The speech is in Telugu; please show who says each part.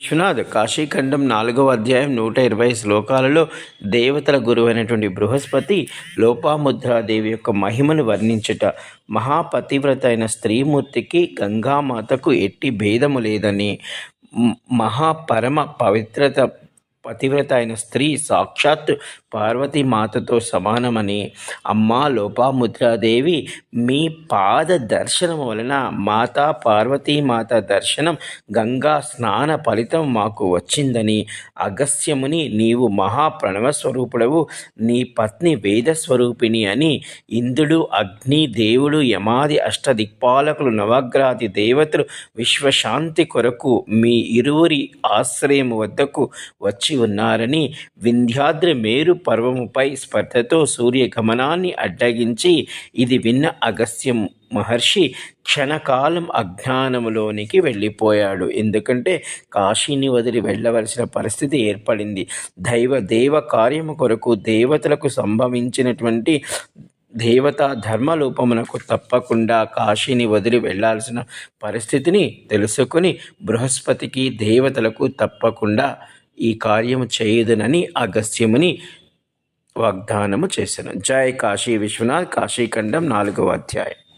Speaker 1: విశ్వనాథ్ కాశీఖండం నాలుగవ అధ్యాయం నూట ఇరవై శ్లోకాలలో దేవతల గురువు అయినటువంటి బృహస్పతి లోపాముద్రాదేవి యొక్క మహిమను వర్ణించుట. మహాపతివ్రత అయిన స్త్రీమూర్తికి గంగామాతకు ఎట్టి భేదము లేదని. మహాపరమ పవిత్రత పతివ్రత అయిన స్త్రీ సాక్షాత్ పార్వతీమాతతో సమానమని అమ్మా లోపాముద్రాదేవి మీ పాద దర్శనం వలన మాతా పార్వతీమాత దర్శనం గంగా స్నాన ఫలితం మాకు వచ్చిందని అగస్యముని నీవు మహాప్రణవ స్వరూపుడవు నీ పత్ని వేద స్వరూపిణి అని ఇంద్రుడు అగ్ని దేవుడు యమాది అష్టదిక్పాలకులు నవగ్రాది దేవతలు విశ్వశాంతి కొరకు మీ ఇరువురి ఆశ్రయం వద్దకు వచ్చి ఉన్నారని వింధ్యాద్రి మేరు పర్వముపై స్పర్ధతో సూర్య గమనాన్ని అడ్డగించి ఇది విన్న అగస్త్యం మహర్షి క్షణకాలం అజ్ఞానములోనికి వెళ్ళిపోయాడు. ఎందుకంటే కాశీని వదిలి వెళ్ళవలసిన పరిస్థితి ఏర్పడింది. దైవ దేవ కార్యము కొరకు దేవతలకు సంభవించినటువంటి దేవతా ధర్మలోపమునకు తప్పకుండా కాశీని వదిలి వెళ్ళాల్సిన పరిస్థితిని తెలుసుకుని బృహస్పతికి దేవతలకు తప్పకుండా ఈ కార్యము చేయదునని అగస్త్యముని వాగ్దానము చేశాను జై కాశీ విశ్వనాథ్ కాశీఖండం నాలుగవ అధ్యాయం.